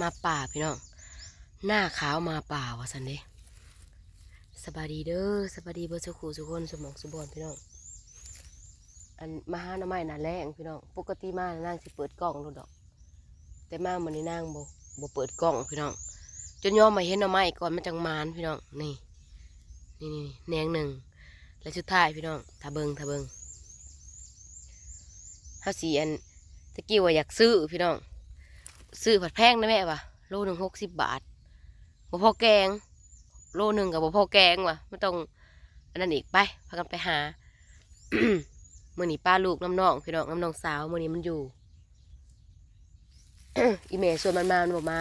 มาป่าพี่น้องหน้าขาวมาป่าวะสันเดสบายดีเด้อสบายดีเบอร์สุขูสุคนสมองสุบอนพี่น้องอันมาหาหน้าไม้น่าแรงพี่น้องปกติมาน่ะนางสิเปิดกล้องโลดอก แต่มามันนี้นางโบ่บ่เปิดกล้องพี่น้องจนยอมมาเห็นหน้าไม้ก่อนมันจังมานพี่น้องนี่นี่นี่แนงหนึ่งและสุดท้ายพี่น้องถ้าเบิงถ้าเบิงเฮาสีอันตะกี้ว่าอยากซื้อพี่น้อง ซื้อผัดแพงนะแม่วะโลหนึ่งหกสิบบาทบ่พอแกง โลหนึ่งกับบ่พอแกงว่ะไม่ต้องอันนั้นอีกไปพากันไปหามื่อนี้ป้าลูกน้ำน้องพี่น้องน้ำน้องสาวมื่อนี้มันอยู่อีเมลชวนมันมามันบอกมา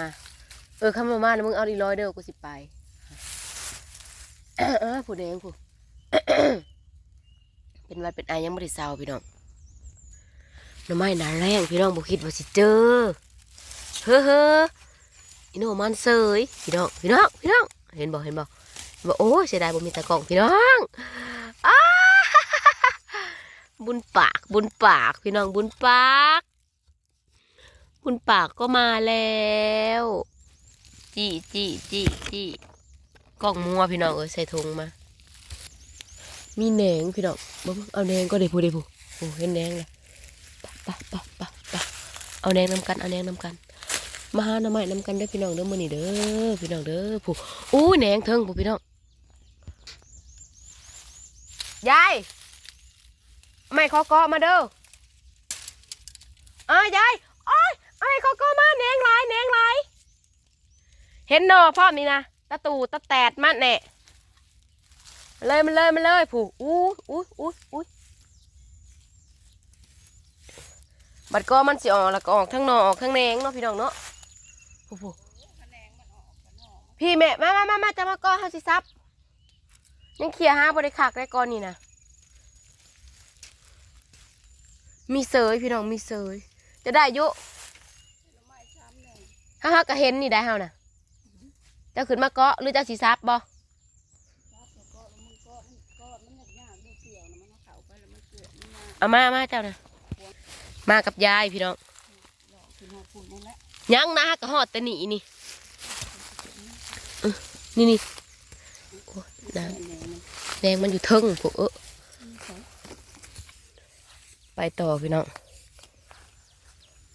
เออคำมามาแล้วมึงเอาดีร้อยเด้อกูสิไปเออผู้แดงผู้เป็นวัดเป็นไอยังไม่ได้เศร้าพี่น้องน้ำไม้หนาแรงพี่น้องบุคิดว่าสิเจอ เฮ้อเฮ้ออีโนมันเสยพี่น้องพี่น้องพี่น้องเห็นบอกเห็นบอกบอกโอ้เสียดายบ่มีตะกล้องพี่น้องอ้าบุญปากบุญปากพี่น้องบุญปาก บุญปากก็มาแล้วจีจีจีจีกล้องมัวพี่น้องเอ้ยใส่ถุงมา มีแหนงพี่น้องบ่บ่เอาแหนงก็ได้ผู้ได้ผู้โอ้เห็นแหนงเลยปะปะปะปะปะเอาแหนงนำกันเอาแหนงนำกัน มาหาหน้ำไม้นำกันเด้อพี่น้องเด้อมื้อนี้เด้อพี่น้องเด้อผู้อู้แหนงเทิงผู้พี่น้องยายไม่ขอเกาะมาเด้ออ้ยยายโอ้ยไอ้ขอกาะมาแหนงหลายแหนงหลายเห็นหนอพร้อมนี่นะตะตูตะแตดมันแน่เลยมาเลยมาเลยผูอู้อู้อู้อู้บัดก็มันสิออกแล้วก็ออกทั้งนอออกทั้งแหนงเนาะพี่น้องเนาะ ผูผูพี่แม่มามามามาจะมาก้อนเฮาสิซับยังเคลียร์หาบริคักได้ก่อนนี่นะมีเสยพี่น้องมีเสยจะได้ยุฮ่าฮ่าก็เห็นนี่ได้เฮานะเจะขึ้นมาเกาะหรือเจะสิซับบ่เอามามาเจ้านะมากับยายพี่น้อง ยังนะก็หอดแต่หนีนี่นี่นี่น้ำแดงมันอยู่เทิงพวกเออไปต่อพี่น้อง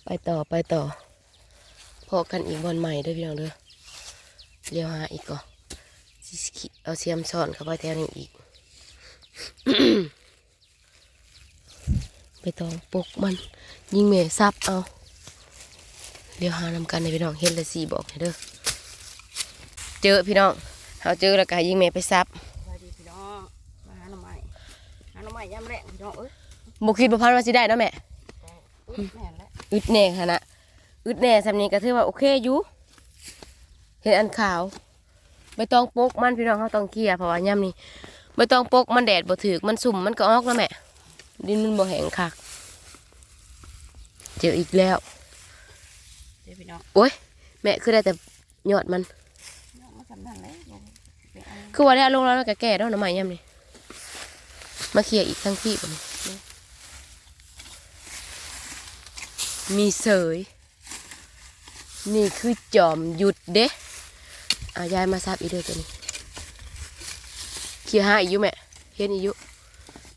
ไปต่อไปต่อ พอกันอีกบอลใหม่ด้วยพี่น้องเด้อเลี้ยวหาอีกก่อนเอาเสียมซ่อนเข้าไปแถวนี้อีก ไปต่อปกมัน ยิงเมซับเอา เดี๋ยวหานำกันในพี่น้องเห็นและสีบอกให้เด้อเจอพี่น้องเขาเจอแล้วก็ให้ยิงเมไปซับสวัสดีพี่น้องมาหาหน่อไม้หาหน่อไม้ยำแรงพี่น้องเอ้ยบุคิดบุพันว่าสิได้เนาะแม่อุ๊ยแม่นแล้วอึดแน่ขนาดอึดแน่สำนี้ก็ถือว่าโอเคอยู่เห็นอันขาวใบตองปกมันพี่น้องเขาต้องเคลียร์เพราะว่าย่ำนี้ใบตองปกมันแดดบ่ถึกมันสุ่มมันก็ออกแล้วแม่ดินมันบ่แห้งคักเจออีกแล้วเดี๋ยว พี่น้องโอ้ยแม่คือได้แต่ยอดมันน้องมาสำนักแล้วบอกไปเอาคือว่าได้เอาลงแล้วมันก็แก่แล้วหน่อไม้ย่ำนี่มาเคลียร์อีกทั้งที่บ่นี่มีเสย นี่คือจอมหยุดเด้อายายมาซับอีกเด้อตัวนี้เคลียร์หาอีกอยู่แม่เห็นอีกอยู่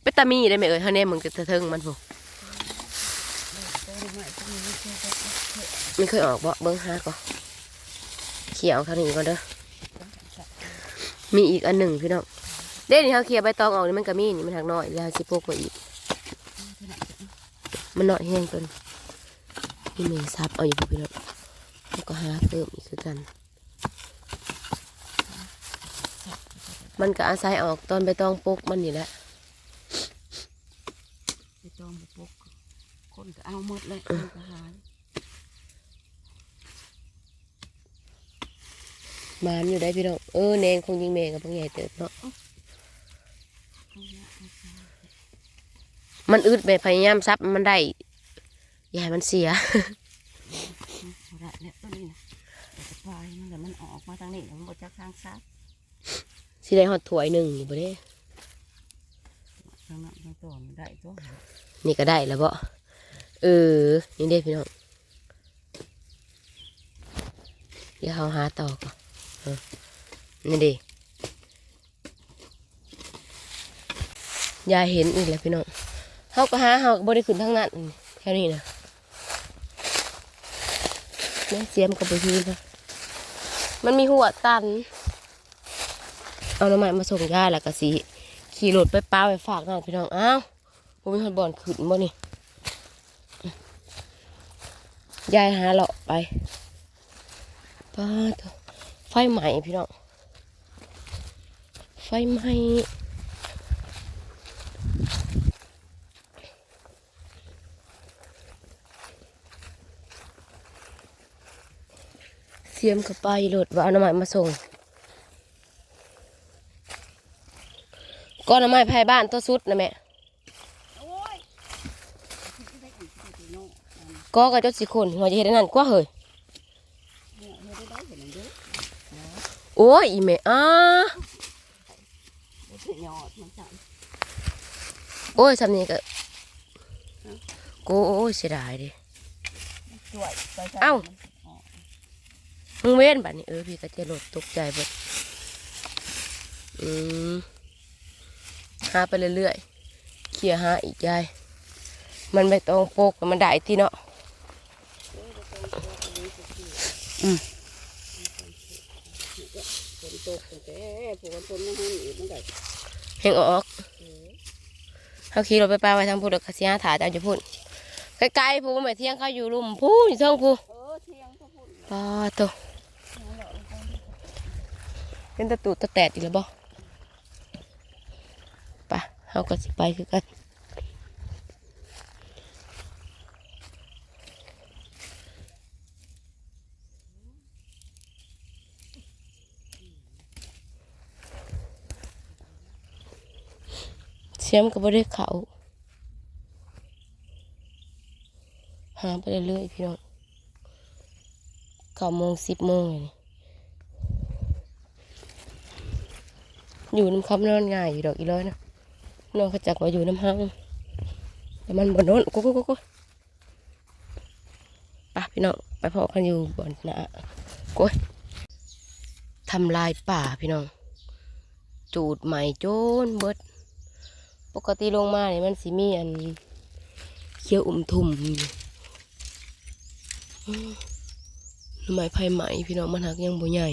เป็นตามีได้ไหมเอ่ยเท่านี้มึงจะเทิงมันพวกตัวหน่อ ไม่เคยออกบ่เบิ้งหาก่อนเคลียร์เอาเท่านี้ก่อนเด้อมีอีกอันหนึ่งพี่น้องเด้นี่เขาเคลียใบตองออกนี่มันก็มีนี่มันหักน้อยแล้วสิโพกมาอีก มันน้อยแห้งจนพี่เมย์ซับเอาอยู่พี่น้องแล้วก็หาเพิ่มอีกคือกัน มันก็อาศัยออกตอนใบตองปกมันนี่แหละ ไปจองบุปกคน ก็เอาหมดเลยคนก็หายมานอยู่ได้พี่น้องเออแนงคงยิงเมย์กับบางใหญ่เติบเนาะเอาละเอาละมันอึดไปพยายามซับมันได้อย่าให้มันเสียเอาละเนี่ยตัวนี้นะเดี๋ยวจะปลายมันเดี๋ยวมันออกมาทางนี้เดี๋ยวมันบดจากทางซ้ายสิได้หอดถ้วยหนึ่งนี่บ่ได้ทางนั้นทางตัวมันได้ตัวนี่ก็ได้แล้วบ่ เออ นี่เด้พี่น้อง เดี๋ยวเขาหาต่อก่อนนี่ดิยายเห็นอีกแล้วพี่น้องเขาก็หาเขาบริขึ้นทั้งนั้นแค่นี้นะแม่เสียมกับไปทีนะมันมีหัวตัน เอาน้ำมันมาส่งยายแล้วก็สีขี่รถไปป้าไปฝากน้องพี่น้อง อ้าวผมมีคนบ่อนขึ้นบ่นี่ ยายหาเลาะไปป้าเถอะไฟใหม่พี่น้อง ไฟไหม้เสียมกับไปรถว่าเอาน้ำมันมาส่งก้อนน้ำไม้ภายบ้านตัวสุดนะแม่ โอ้ยได้อีกได้เนาะ ก็กระจดสิคนหัวจะเห็นอันนั่นกว่าเฮ้ยเนี่ยเฮ็ดได้ได้เหยโอ้ยอีแม่อ้าเฮ็ดยอดมันสั่นโอ้ยสำนี้ก็กูโอ้ยเสียดายดิเอ้ามึงเว้นบัดนี้เออพี่ก็จะหลดตกใจเบิดอืมหาไปเรื่อยๆเคลียหาอีกยายมันไม่ต้องโปกมันได้ที่เนาะ อืมฝนตกแต่ฝนฝนมันให้อีมันได้เฮงออกเขาขี่รถไปปลาไว้ทางพูดกระเสียถาจะจะพูดไกล้ๆพูดไม่เที่ยงเขาอยู่ลุมพูดอยู่เท่งพูดปาตัวเป็นตะตูตะแตดอีกแล้วบ่ปะเฮาก็สิไปคือกัน สียมก็บ่ได้เขาหาไปเรื่อยๆพี่น้องเก้าโมงสิบโมงเลยนี่อยู่น้ำคำนอนง่ายอยู่ดอกอีร้อยนะนอนเขาจักว่าอยู่น้ำห้างแต่มันบ่นอนกุ๊กกุ๊กกุ๊กไปพี่น้องไปพอกันอยู่บ่อนนะกุ้ยทำลายป่าพี่น้อง จูดใหม่โจนเบิด กติลงมาเนี่ยมันสิมีอันเขียวอุ่มทุ่มอยู่อืมหน่อไม้ไผ่ไหมพี่น้องมันหักยังบ่ใหญ่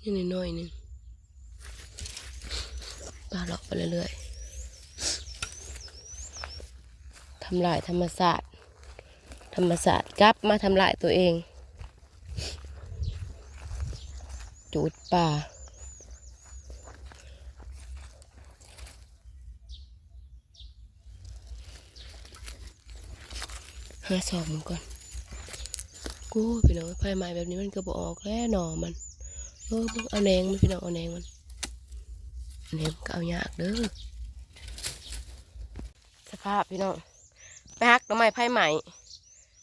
นี่น้อยๆนึงปลาเลาะไปเรื่อยๆทำลายธรรมศาสตร์ ธรรมศาสตร์กลับมาทำลายตัวเองจูดป่า หาสอบมันก่อน กูพี่น้องไฟไหม้แบบนี้มันก็บออกแล้วหนอมันเออเอาแนงมันพี่น้องเอาแนงมันแนงมันก็เอายากเด้อสภาพพี่น้องไปหักหน่อไม้ไผ่ไหม้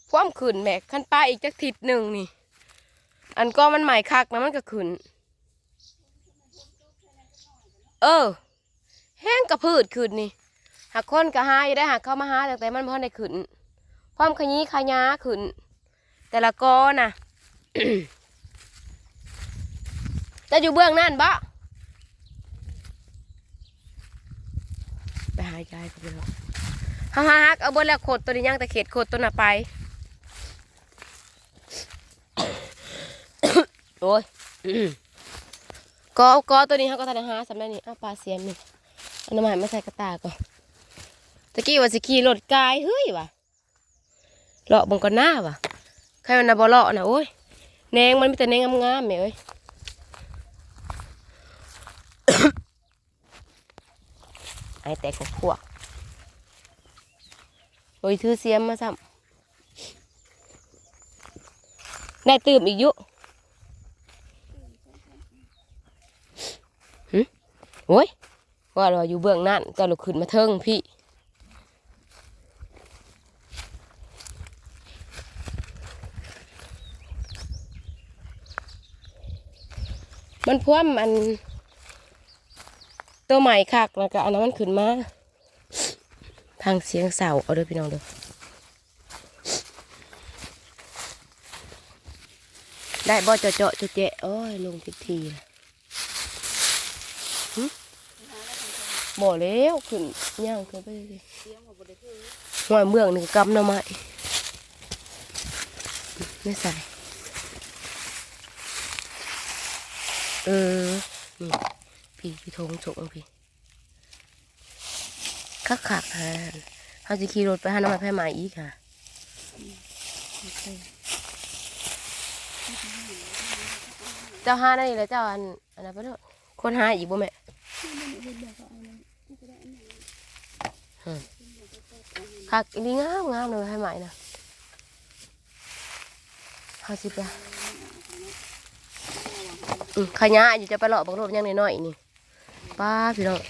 คว่ำขึ้นแมกขั้นป้าอีกจักทิศหนึ่งนี่ อันก็มันใหม่คักนะมันก็ขึ้นเออ แห้งกระพืดขึ้นนี่หักคนก็หายได้หักเข้ามาหาแต่แต่มันพอได้ขึ้น ความขยี้ขยาขึ้น แต่ละกอน่ะจะอยู่เบื้องนั่นบ่ไปหายใจกันไปแล้วฮ่าฮ่าฮักเอาบนแล้วโคตรตัวนี้ยังแต่เขตโคตรตัวน่ะไปโอ้ยกอกอตัวนี้เขาก็ทันหาสำนักนี้อ้าปลาเสียมนี่อาน้ำมันมาใส่กระตาก่อนตะกี้ว่าสิขี่รถกายเฮ้ยว่ะ เลาะบังก่อนหน้าว่ะใครมันน่ะบ่เลาะนะโอ้ยแนงมันมีแต่แนงงามๆแม่เอ้ยไอแตกของพวกโอ้ยถือเสียมมาซ้ำได้ตื่มอีกยุหึโอ้ยว่าเราอยู่เบื้องนั่นก็เราขึ้นมาเทิงพี่ มันพ่วมมัน ตัวใหม่คักแล้วก็เอาน้ำมันขึ้นมาทางเสียงเสาเอาด้วยพี่น้องเด้อได้บ่เจาะเจาะจุเจโอ้ยลงทีทีบ่แล้วขึ้นย่างขึ้นไปเลยหอยเมืองหนึ่งกำหน่อไม้ไม่ใส่ ออนี่พี่พี่ทงจกเอาพี่คักคักฮะเขาจะขี่รถไปหาน้ำมันแพร่หมาอีกค่ะเจ้าห้าได้เลยเจ้าอันอันนั้นไปด้วยคนหาอีกบ่แม่คักนี่งามงามเลยให้ใหม่นะเขาสิไป ขยะอยู่จะไปหลอกบังรถยังน้อยๆนี่ป้าพี่น้อง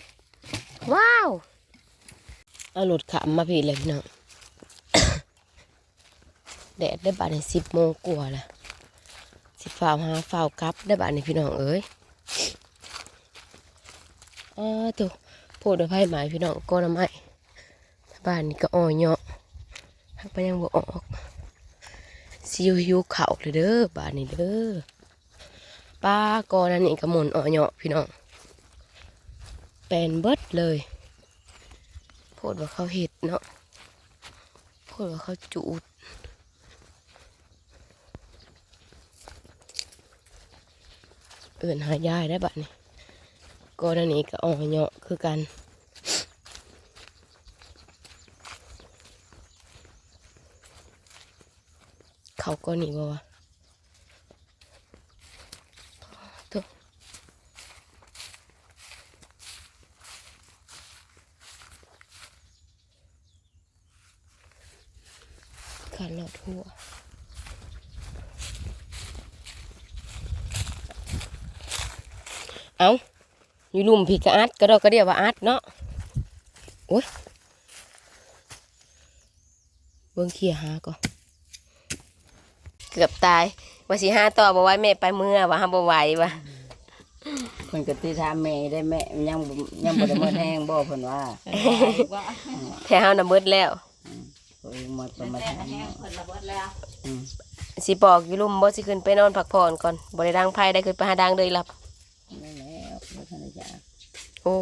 ว้าวเอารถขับมาพี่เลยพี่น้องแดดได้บาทในสิบโมงกว่าแล้วสิบฝ่าวหาฝ่าวกลับได้บานนี่พี่น้องเอ้ยอ้าตัวโพดไผ่หมายพี่น้องก็น้ำไม้บ้านนี่ก็อ่อยเนาะหักไปยังบ่ออกซิวหิวเข่าเลยเด้อบ้านนี่เด้อ ป้ากอนั่นนี่ก็หมุนอ่อเนาะพี่น้องเป็นเบิดเลยโพดว่าเขาเห็ดเนาะโพดว่าเขาจูดเอื่นหายายได้บัดนี้ก็นั่นนี่ก็อ่อเหาะคือกันเขาก็หนีบ่วะ ขาดหลอดหัวเอาอยู่ลุมพี่กะอัดก็ดอกก็เดียวว่าอัดเนาะโอ้ยเบิ่งเขี่ยหาก่อนเกือบตายว่าสิหาต่อบ่ไหว้แม่ไปเมื่อว่าหาบ่ไหวว่ะเพิ่นก็ติถามแม่ได้แม่ยังบ่ยังบ่ได้หมดแห้งบ่เพิ่นว่าว่าแพ้เฮาน่ะเบิดแล้ว เพิ่นหมดประมาณนั้นเพิ่นระเบิดแล้วอืมสิบอกอยู่ลุมบ่สิขึ้นไปนอนพักผ่อนก่อนบ่ได้ดังไผได้ขึ้นไปหาดังเลยหลับนั่นแหละบ่ทันได้จ้ะโอ้